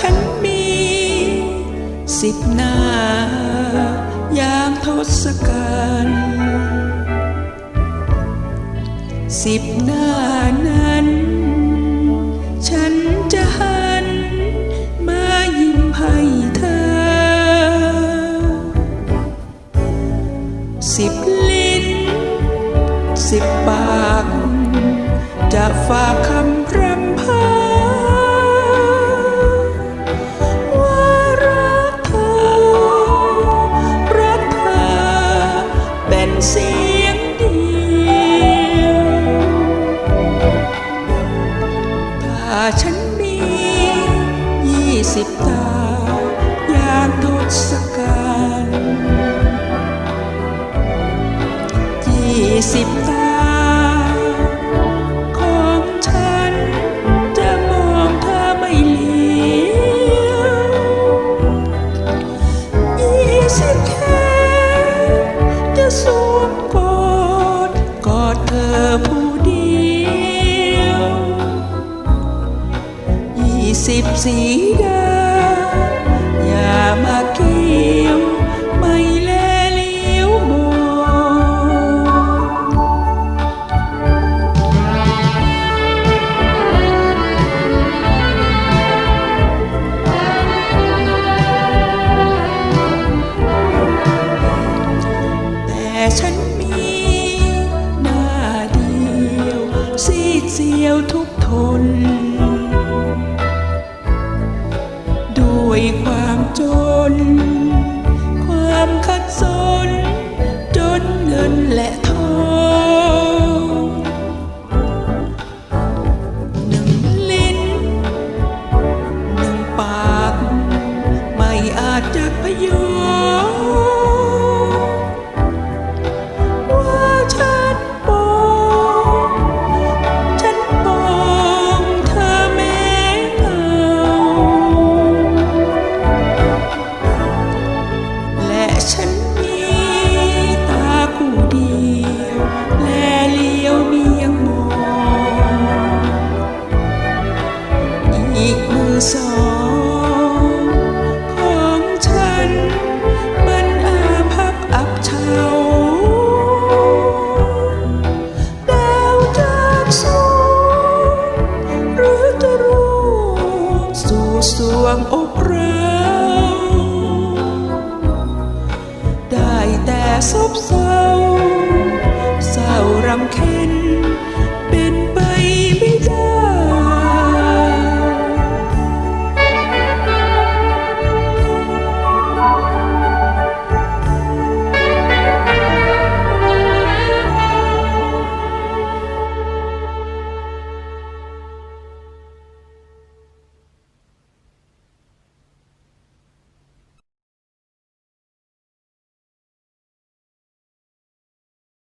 ฉันมีสิบหน้าอย่ามทศกัณฐ์สิบหน้านั้น ฉันจะหันมายิ้มให้เธอ สิบลิ้น สิบปาก จะฝากคำร เสียงเดียว ถ้าฉันมียี่สิบตาอย่านทศกัณฐ์ยี่สิบ สิบสีดา อย่ามาเกี่ยวไม่แลเลี้ยวมองแต่ฉันมีหน้าเดียวซีดเสียวทุกทน เไ